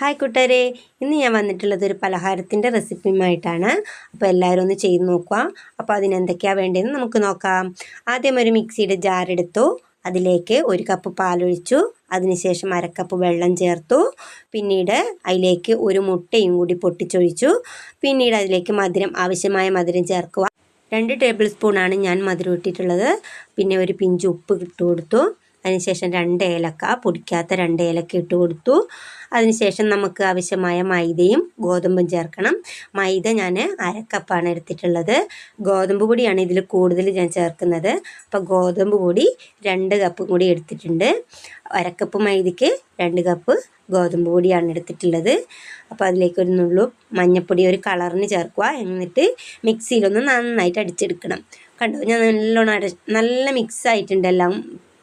Hi കൂട്ടരെ ഇന്ന് ഞാൻ വന്നിട്ടുള്ളത് ഒരു പലഹാരത്തിന്റെ റെസിപ്പിയുമായിട്ടാണ്. അപ്പോൾ എല്ലാവരും ഒന്ന് ചെയ്ത് നോക്കുക. അപ്പോൾ അതിനെന്തൊക്കെയാണ് വേണ്ടതെന്ന് നമുക്ക് നോക്കാം. ആദ്യം ഒരു മിക്സിയുടെ ജാർ എടുത്തു. അതിലേക്ക് ഒരു കപ്പ് പാലൊഴിച്ചു. അതിനുശേഷം അരക്കപ്പ് വെള്ളം ചേർത്തു. പിന്നീട് അതിലേക്ക് ഒരു മുട്ടയും കൂടി പൊട്ടിച്ചൊഴിച്ചു. പിന്നീട് അതിലേക്ക് മധുരം ആവശ്യമായ മധുരം ചേർക്കുക. രണ്ട് ടേബിൾ സ്പൂണാണ് ഞാൻ മധുരം ഇട്ടിട്ടുള്ളത്. പിന്നെ ഒരു പിഞ്ച് ഉപ്പ് ഇട്ട് കൊടുത്തു. അതിനുശേഷം രണ്ട് ഏലക്ക പൊടിക്കാത്ത രണ്ട് ഏലക്ക ഇട്ട് കൊടുത്തു. അതിനുശേഷം നമുക്ക് ആവശ്യമായ മൈദയും ഗോതമ്പും ചേർക്കണം. മൈദ ഞാൻ അരക്കപ്പാണ് എടുത്തിട്ടുള്ളത്. ഗോതമ്പ് പൊടിയാണ് ഇതിൽ കൂടുതൽ ഞാൻ ചേർക്കുന്നത്. അപ്പോൾ ഗോതമ്പ് പൊടി രണ്ട് കപ്പും കൂടി എടുത്തിട്ടുണ്ട്. അരക്കപ്പ് മൈദയ്ക്ക് രണ്ട് കപ്പ് ഗോതമ്പ് പൊടിയാണ് എടുത്തിട്ടുള്ളത്. അപ്പോൾ അതിലേക്ക് ഒരു നുള്ളു മഞ്ഞൾപ്പൊടി ഒരു കളറിന് ചേർക്കുക. എന്നിട്ട് മിക്സിയിലൊന്ന് നന്നായിട്ട് അടിച്ചെടുക്കണം. കണ്ടോ? ഞാൻ നല്ലോണം അട നല്ല മിക്സ് ആയിട്ടുണ്ട് എല്ലാം.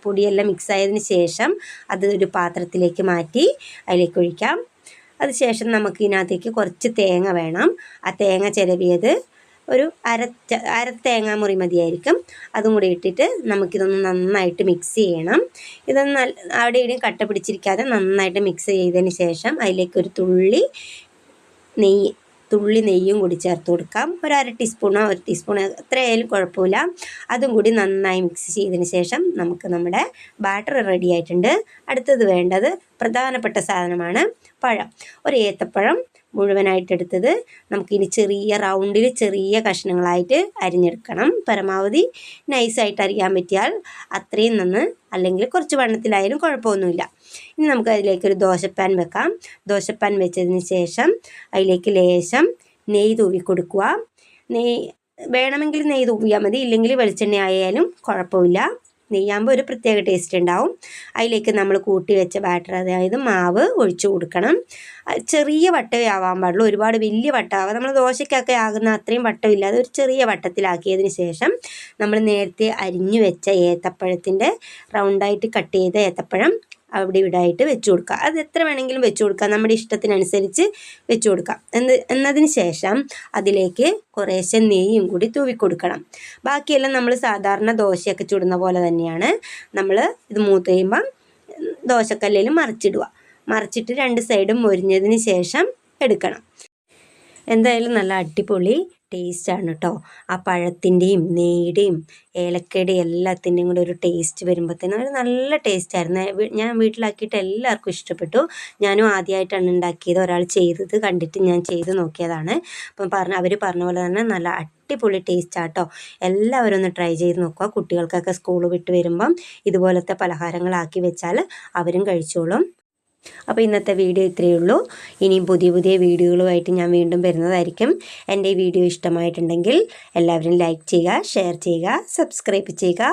പൊടിയെല്ലാം മിക്സ് ആയതിന് ശേഷം അത് ഒരു പാത്രത്തിലേക്ക് മാറ്റി അതിലേക്ക് ഒഴിക്കാം. അതിനുശേഷം നമുക്ക് ഇതിനകത്തേക്ക് കുറച്ച് തേങ്ങ വേണം. ആ തേങ്ങ ചിരവിയത് ഒരു അര അര തേങ്ങ മുറി മതിയായിരിക്കും. അതും കൂടി ഇട്ടിട്ട് നമുക്കിതൊന്ന് നന്നായിട്ട് മിക്സ് ചെയ്യണം. ഇതൊന്ന് അവിടെ ഇവിടെയും കട്ട പിടിച്ചിരിക്കാതെ നന്നായിട്ട് മിക്സ് ചെയ്തതിന് ശേഷം അതിലേക്ക് ഒരു തുള്ളി നെയ്യ് തുള്ളി നെയ്യും കൂടി ചേർത്ത് കൊടുക്കാം. ഒരു അര ടീസ്പൂണോ ഒരു ടീസ്പൂൺ എത്രയായാലും കുഴപ്പമില്ല. അതും കൂടി നന്നായി മിക്സ് ചെയ്തതിന് ശേഷം നമുക്ക് നമ്മുടെ ബാറ്റർ റെഡി ആയിട്ടുണ്ട്. അടുത്തത് വേണ്ടത് പ്രധാനപ്പെട്ട സാധനമാണ് പഴം. ഒരു ഏത്തപ്പഴം മുഴുവനായിട്ട് എടുത്തത് നമുക്കിനി ചെറിയ റൗണ്ടിൽ ചെറിയ കഷ്ണങ്ങളായിട്ട് അരിഞ്ഞെടുക്കണം. പരമാവധി നൈസായിട്ട് അരിയാൻ പറ്റിയാൽ അത്രയും നന്ന് അല്ലെങ്കിൽ കുറച്ച് വണ്ണത്തിലായാലും കുഴപ്പമൊന്നുമില്ല. ഇനി നമുക്ക് അതിലേക്കൊരു ദോശപ്പാൻ വെക്കാം. ദോശപ്പാൻ വെച്ചതിന് ശേഷം അതിലേക്ക് ലേശം നെയ്യ് തൂവി കൊടുക്കുക. നെയ് വേണമെങ്കിൽ നെയ്യ് തൂവിയാൽ മതി. ഇല്ലെങ്കിൽ വെളിച്ചെണ്ണ ആയാലും കുഴപ്പമില്ല. നെയ്യാകുമ്പോൾ ഒരു പ്രത്യേക ടേസ്റ്റ് ഉണ്ടാവും. അതിലേക്ക് നമ്മൾ കൂട്ടി വെച്ച ബാറ്റർ അതായത് മാവ് ഒഴിച്ചു കൊടുക്കണം. ചെറിയ വട്ടവേ ആവാൻ പാടുള്ളൂ. ഒരുപാട് വലിയ വട്ടമാവാം നമ്മൾ ദോശയ്ക്കൊക്കെ ആകുന്ന അത്രയും വട്ടമില്ലാതെ ഒരു ചെറിയ വട്ടത്തിലാക്കിയതിന് ശേഷം നമ്മൾ നേരത്തെ അരിഞ്ഞു വെച്ച ഏത്തപ്പഴത്തിന്റെ റൗണ്ടായിട്ട് കട്ട് ചെയ്ത ഏത്തപ്പഴം അവിടെ ഇവിടെ ആയിട്ട് വെച്ച് കൊടുക്കുക അത് എത്ര വേണമെങ്കിലും വെച്ച് കൊടുക്കുക നമ്മുടെ ഇഷ്ടത്തിനനുസരിച്ച് വെച്ച് കൊടുക്കാം. എന്ന് എന്നതിന് ശേഷം അതിലേക്ക് കുറേശ്ശെ നെയ്യും കൂടി തൂവി കൊടുക്കണം. ബാക്കിയെല്ലാം നമ്മൾ സാധാരണ ദോശയൊക്കെ ചുടുന്ന പോലെ തന്നെയാണ് നമ്മൾ ഇത് മൂത്ത് കഴിയുമ്പം ദോശക്കല്ലിൽ മറിച്ചിടുക. മറിച്ചിട്ട് രണ്ട് സൈഡും മൊരിഞ്ഞതിന് ശേഷം എടുക്കണം. എന്തായാലും നല്ല അടിപൊളി ടേസ്റ്റാണ് കേട്ടോ ആ പഴത്തിന്റെയും നെയ്യുടെയും ഏലക്കയുടെയും എല്ലാത്തിന്റെയും കൂടെ ഒരു ടേസ്റ്റ് വരുമ്പോഴത്തേനും ഒരു നല്ല ടേസ്റ്റായിരുന്നു. ഞാൻ വീട്ടിലാക്കിയിട്ട് എല്ലാവർക്കും ഇഷ്ടപ്പെട്ടു. ഞാനും ആദ്യമായിട്ടാണ് ഉണ്ടാക്കിയത്. ഒരാൾ ചെയ്തത് കണ്ടിട്ട് ഞാൻ ചെയ്ത് നോക്കിയതാണ്. അപ്പം പറഞ്ഞ അവർ പറഞ്ഞ പോലെ തന്നെ നല്ല അടിപൊളി ടേസ്റ്റ് ആട്ടോ എല്ലാവരും ഒന്ന് ട്രൈ ചെയ്ത് നോക്കുക. കുട്ടികൾക്കൊക്കെ സ്കൂൾ വിട്ട് വരുമ്പം ഇതുപോലത്തെ പലഹാരങ്ങളാക്കി വെച്ചാൽ അവരും കഴിച്ചോളും. അപ്പോൾ ഇന്നത്തെ വീഡിയോ ഇത്രയേ ഉള്ളൂ. ഇനിയും പുതിയ പുതിയ വീഡിയോകളുമായിട്ട് ഞാൻ വീണ്ടും വരുന്നതായിരിക്കും. എന്റെ ഈ വീഡിയോ ഇഷ്ടമായിട്ടുണ്ടെങ്കിൽ എല്ലാവരും ലൈക്ക് ചെയ്യുക ഷെയർ ചെയ്യുക സബ്സ്ക്രൈബ് ചെയ്യുക.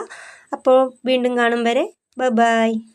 അപ്പോൾ വീണ്ടും കാണും വരെ. ബൈ